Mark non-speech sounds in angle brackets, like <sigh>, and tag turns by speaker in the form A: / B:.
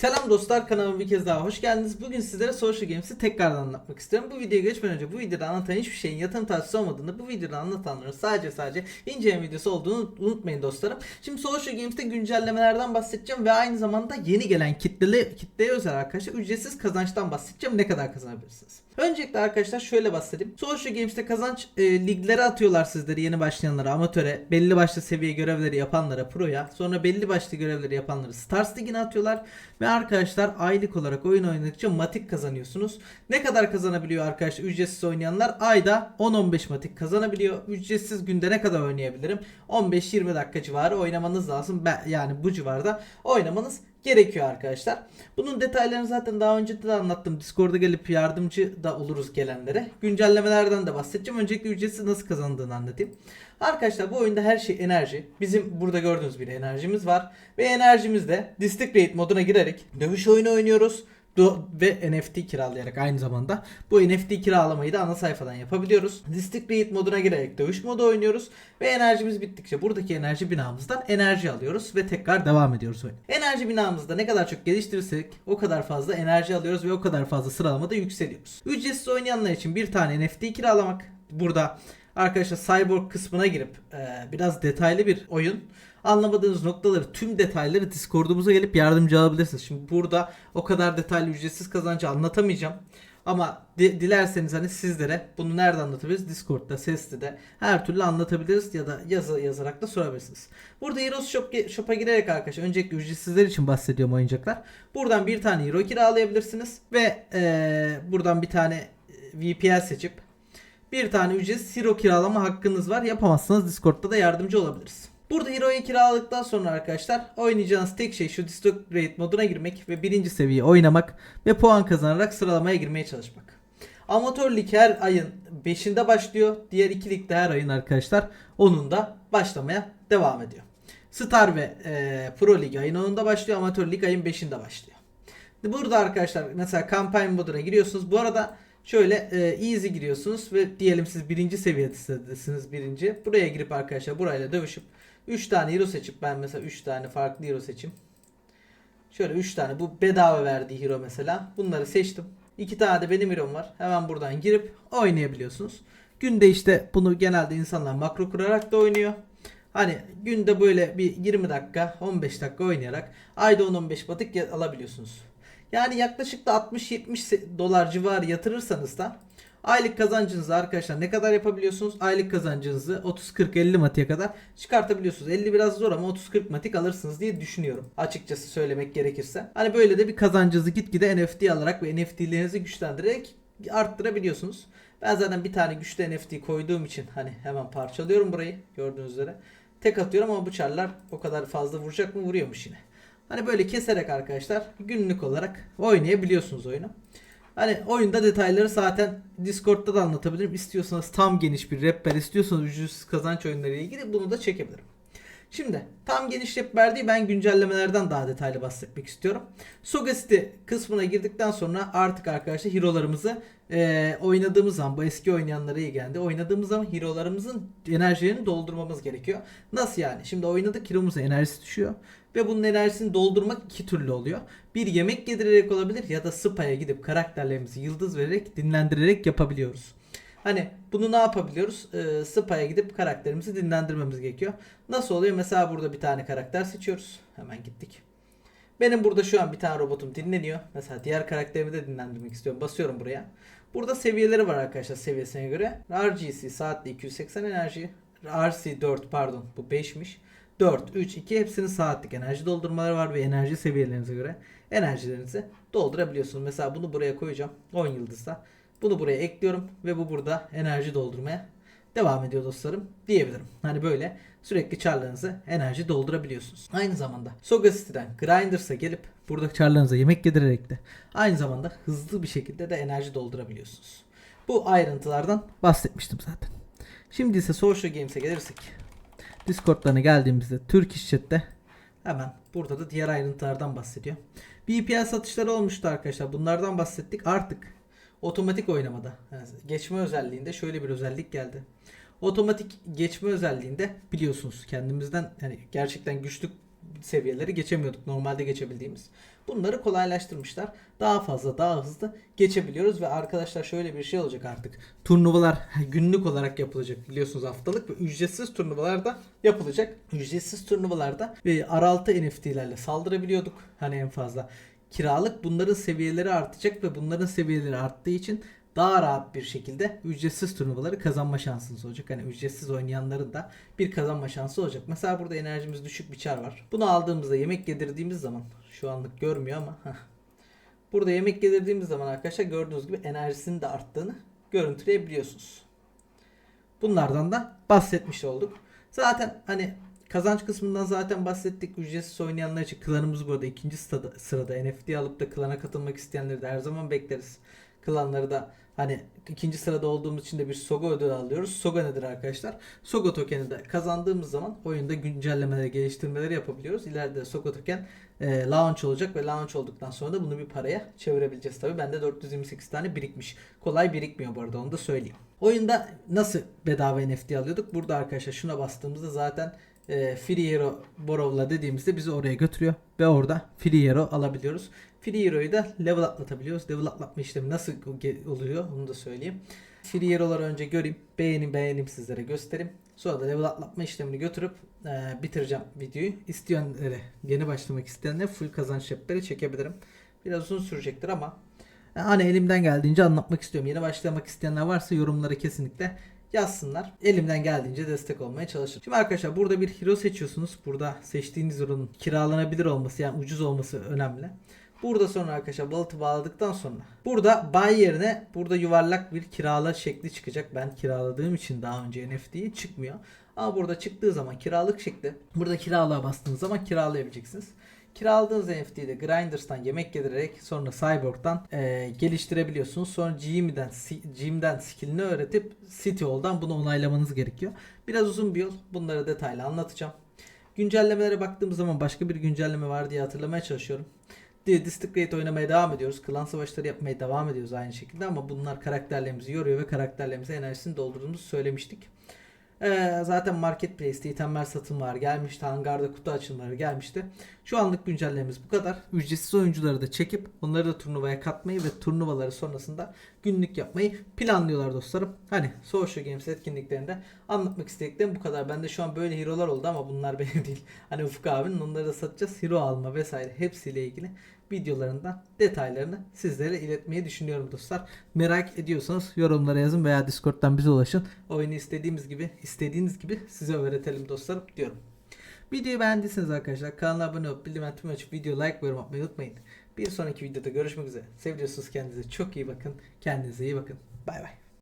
A: Selam dostlar kanalıma bir kez daha hoş geldiniz. Bugün sizlere Social Games'i tekrardan anlatmak istiyorum. Bu videoya geçmeden önce bu videoda anlatan hiçbir şeyin yatırım tavsiyesi olmadığını, bu videoda anlatanların sadece sadece inceleme videosu olduğunu unutmayın dostlarım. Şimdi Social Games'te güncellemelerden bahsedeceğim ve aynı zamanda yeni gelen kitleli kitleye özel arkadaşlar ücretsiz kazançtan bahsedeceğim. Ne kadar kazanabilirsiniz? Öncelikle arkadaşlar şöyle bahsedeyim. Social Games'te kazanç e, liglere atıyorlar sizleri yeni başlayanlara, amatöre, belli başlı seviye görevleri yapanlara, pro'ya, sonra belli başlı görevleri yapanları Stars Ligi'ne atıyorlar ve arkadaşlar aylık olarak oyun oynadıkça matik kazanıyorsunuz. Ne kadar kazanabiliyor arkadaşlar ücretsiz oynayanlar? Ayda 10-15 matik kazanabiliyor. Ücretsiz günde ne kadar oynayabilirim? 15-20 dakika civarı oynamanız lazım. Ben, yani bu civarda oynamanız gerekiyor arkadaşlar. Bunun detaylarını zaten daha önce de anlattım. Discord'a gelip yardımcı da oluruz gelenlere. Güncellemelerden de bahsedeceğim. Öncelikle ücretsiz nasıl kazandığını anlatayım. Arkadaşlar bu oyunda her şey enerji. Bizim burada gördüğünüz bir enerjimiz var. Ve enerjimizde District Raid moduna girerek dövüş oyunu oynuyoruz. Ve NFT kiralayarak aynı zamanda bu NFT kiralamayı da ana sayfadan yapabiliyoruz. District Raid moduna girerek dövüş modu oynuyoruz ve enerjimiz bittikçe buradaki enerji binamızdan enerji alıyoruz ve tekrar devam ediyoruz. Enerji binamızda ne kadar çok geliştirirsek o kadar fazla enerji alıyoruz ve o kadar fazla sıralamada yükseliyoruz. Ücretsiz oynayanlar için bir tane NFT kiralamak burada arkadaşlar Cyborg kısmına girip e, biraz detaylı bir oyun anlamadığınız noktaları tüm detayları Discord'umuza gelip yardımcı alabilirsiniz. Şimdi burada o kadar detaylı ücretsiz kazancı anlatamayacağım. Ama di- dilerseniz hani sizlere bunu nerede anlatabiliriz? Discord'da, sesli de her türlü anlatabiliriz ya da yazı yazarak da sorabilirsiniz. Burada Heroes Shop, Shop'a girerek arkadaşlar öncelikle ücretsizler için bahsediyorum oyuncaklar. Buradan bir tane hero kiralayabilirsiniz ve eee, buradan bir tane VPN seçip bir tane ücretsiz hero kiralama hakkınız var. Yapamazsanız Discord'da da yardımcı olabiliriz. Burada hero'yu kiraladıktan sonra arkadaşlar oynayacağınız tek şey şu Destruct Raid moduna girmek ve birinci seviye oynamak ve puan kazanarak sıralamaya girmeye çalışmak. Amatör lig her ayın 5'inde başlıyor. Diğer iki lig de her ayın arkadaşlar 10'unda başlamaya devam ediyor. Star ve e, Pro Lig ayın 10'unda başlıyor. Amatör lig ayın 5'inde başlıyor. Burada arkadaşlar mesela kampanya moduna giriyorsunuz. Bu arada şöyle e, easy giriyorsunuz ve diyelim siz birinci seviyedesiniz birinci. Buraya girip arkadaşlar burayla dövüşüp 3 tane hero seçip ben mesela 3 tane farklı hero seçim. Şöyle 3 tane bu bedava verdiği hero mesela. Bunları seçtim. 2 tane de benim hero'm var. Hemen buradan girip oynayabiliyorsunuz. Günde işte bunu genelde insanlar makro kurarak da oynuyor. Hani günde böyle bir 20 dakika 15 dakika oynayarak ayda 10-15 batık alabiliyorsunuz. Yani yaklaşık da 60-70 se- dolar civarı yatırırsanız da aylık kazancınızı arkadaşlar ne kadar yapabiliyorsunuz? Aylık kazancınızı 30-40-50 matiye kadar çıkartabiliyorsunuz. 50 biraz zor ama 30-40 matik alırsınız diye düşünüyorum. Açıkçası söylemek gerekirse. Hani böyle de bir kazancınızı gitgide NFT alarak ve NFT'lerinizi güçlendirerek arttırabiliyorsunuz. Ben zaten bir tane güçlü NFT koyduğum için hani hemen parçalıyorum burayı gördüğünüz üzere. Tek atıyorum ama bu o kadar fazla vuracak mı vuruyormuş yine. Hani böyle keserek arkadaşlar günlük olarak oynayabiliyorsunuz oyunu. Hani oyunda detayları zaten Discord'da da anlatabilirim. İstiyorsanız tam geniş bir rehber, istiyorsanız ücretsiz kazanç oyunları ile ilgili bunu da çekebilirim. Şimdi tam geniş rehber değil ben güncellemelerden daha detaylı bahsetmek istiyorum. Sogasti kısmına girdikten sonra artık arkadaşlar hero'larımızı eee, oynadığımız zaman bu eski oynayanlara iyi geldi. Oynadığımız zaman hero'larımızın enerjilerini doldurmamız gerekiyor. Nasıl yani? Şimdi oynadık hero'muzun enerjisi düşüyor. Ve bunun enerjisini doldurmak iki türlü oluyor. Bir yemek yedirerek olabilir ya da spa'ya gidip karakterlerimizi yıldız vererek dinlendirerek yapabiliyoruz. Hani bunu ne yapabiliyoruz? Ee, spa'ya gidip karakterimizi dinlendirmemiz gerekiyor. Nasıl oluyor? Mesela burada bir tane karakter seçiyoruz. Hemen gittik. Benim burada şu an bir tane robotum dinleniyor. Mesela diğer karakterimi de dinlendirmek istiyorum. Basıyorum buraya. Burada seviyeleri var arkadaşlar seviyesine göre. RGC saatte 280 enerji. RC 4 pardon bu 5'miş. 4, 3, 2 hepsinin saatlik enerji doldurmaları var ve enerji seviyelerinize göre enerjilerinizi doldurabiliyorsunuz. Mesela bunu buraya koyacağım 10 yıldızda. Bunu buraya ekliyorum ve bu burada enerji doldurmaya devam ediyor dostlarım diyebilirim. Hani böyle sürekli çarlarınızı enerji doldurabiliyorsunuz. Aynı zamanda Soga City'den Grinders'a gelip burada çarlarınıza yemek yedirerek de aynı zamanda hızlı bir şekilde de enerji doldurabiliyorsunuz. Bu ayrıntılardan bahsetmiştim zaten. Şimdi ise Social Games'e gelirsek Discord'larına geldiğimizde Türk İş Chat'te hemen burada da diğer ayrıntılardan bahsediyor. VPN satışları olmuştu arkadaşlar. Bunlardan bahsettik. Artık otomatik oynamada geçme özelliğinde şöyle bir özellik geldi. Otomatik geçme özelliğinde biliyorsunuz kendimizden yani gerçekten güçlü seviyeleri geçemiyorduk. Normalde geçebildiğimiz. Bunları kolaylaştırmışlar. Daha fazla, daha hızlı geçebiliyoruz ve arkadaşlar şöyle bir şey olacak artık. Turnuvalar <laughs> günlük olarak yapılacak biliyorsunuz haftalık ve ücretsiz turnuvalar da yapılacak. Ücretsiz turnuvalarda ve R6 NFT'lerle saldırabiliyorduk. Hani en fazla kiralık bunların seviyeleri artacak ve bunların seviyeleri arttığı için daha rahat bir şekilde ücretsiz turnuvaları kazanma şansınız olacak. Hani ücretsiz oynayanların da bir kazanma şansı olacak. Mesela burada enerjimiz düşük bir çar var. Bunu aldığımızda yemek yedirdiğimiz zaman şu anlık görmüyor ama. Burada yemek yedirdiğimiz zaman arkadaşlar gördüğünüz gibi enerjisinin de arttığını görüntüleyebiliyorsunuz. Bunlardan da bahsetmiş olduk. Zaten hani kazanç kısmından zaten bahsettik. Ücretsiz oynayanlar için klanımız burada ikinci sırada, sırada NFT alıp da klana katılmak isteyenleri de her zaman bekleriz. Klanları da hani ikinci sırada olduğumuz için de bir Sogo ödülü alıyoruz. Sogo nedir arkadaşlar? Sogo tokeni de kazandığımız zaman oyunda güncellemeleri, geliştirmeleri yapabiliyoruz. İleride Sogo token e, launch olacak ve launch olduktan sonra da bunu bir paraya çevirebileceğiz tabi. Bende 428 tane birikmiş. Kolay birikmiyor bu arada onu da söyleyeyim. Oyunda nasıl bedava NFT alıyorduk? Burada arkadaşlar şuna bastığımızda zaten e, Free Hero Borrow'la dediğimizde bizi oraya götürüyor ve orada Free Hero alabiliyoruz. Free Hero'yu da level atlatabiliyoruz. Level atlatma işlemi nasıl oluyor onu da söyleyeyim. Free Hero'ları önce göreyim. Beğenim beğenim sizlere göstereyim. Sonra da level atlatma işlemini götürüp e, bitireceğim videoyu. İsteyenlere, yeni başlamak isteyenlere full kazanç yapları çekebilirim. Biraz uzun sürecektir ama e, hani elimden geldiğince anlatmak istiyorum. Yeni başlamak isteyenler varsa yorumlara kesinlikle yazsınlar. Elimden geldiğince destek olmaya çalışırım. Şimdi arkadaşlar burada bir hero seçiyorsunuz. Burada seçtiğiniz hero'nun kiralanabilir olması yani ucuz olması önemli. Burada sonra arkadaşlar balıtı bağladıktan sonra burada buy yerine burada yuvarlak bir kirala şekli çıkacak. Ben kiraladığım için daha önce NFT'yi çıkmıyor. Ama burada çıktığı zaman kiralık şekli burada kiralığa bastığınız zaman kiralayabileceksiniz. Kiraladığınız NFT'yi de Grinders'tan yemek yedirerek sonra Cyborg'dan e, geliştirebiliyorsunuz. Sonra Gm'den, Gm'den skillini öğretip City Hall'dan bunu onaylamanız gerekiyor. Biraz uzun bir yol. Bunları detaylı anlatacağım. Güncellemelere baktığımız zaman başka bir güncelleme var diye hatırlamaya çalışıyorum. District oynamaya devam ediyoruz. Klan savaşları yapmaya devam ediyoruz aynı şekilde ama bunlar karakterlerimizi yoruyor ve karakterlerimize enerjisini doldurduğumuzu söylemiştik. Ee, zaten Marketplace'te itemler satımlar gelmişti. Hangarda kutu açılımları gelmişti. Şu anlık güncellememiz bu kadar. Ücretsiz oyuncuları da çekip onları da turnuvaya katmayı ve turnuvaları sonrasında günlük yapmayı planlıyorlar dostlarım. Hani Social Games etkinliklerinde anlatmak istediklerim bu kadar. Bende şu an böyle hero'lar oldu ama bunlar <laughs> benim değil. Hani Ufuk abinin onları da satacağız. Hero alma vesaire hepsiyle ilgili videolarından detaylarını sizlere iletmeyi düşünüyorum dostlar. Merak ediyorsanız yorumlara yazın veya Discord'dan bize ulaşın. Oyunu istediğimiz gibi, istediğiniz gibi size öğretelim dostlarım diyorum. Videoyu beğendiyseniz arkadaşlar kanala abone olup bildirim tüm açıp video like ve yorum atmayı unutmayın. Bir sonraki videoda görüşmek üzere. Seviyorsunuz kendinize çok iyi bakın. Kendinize iyi bakın. Bay bay.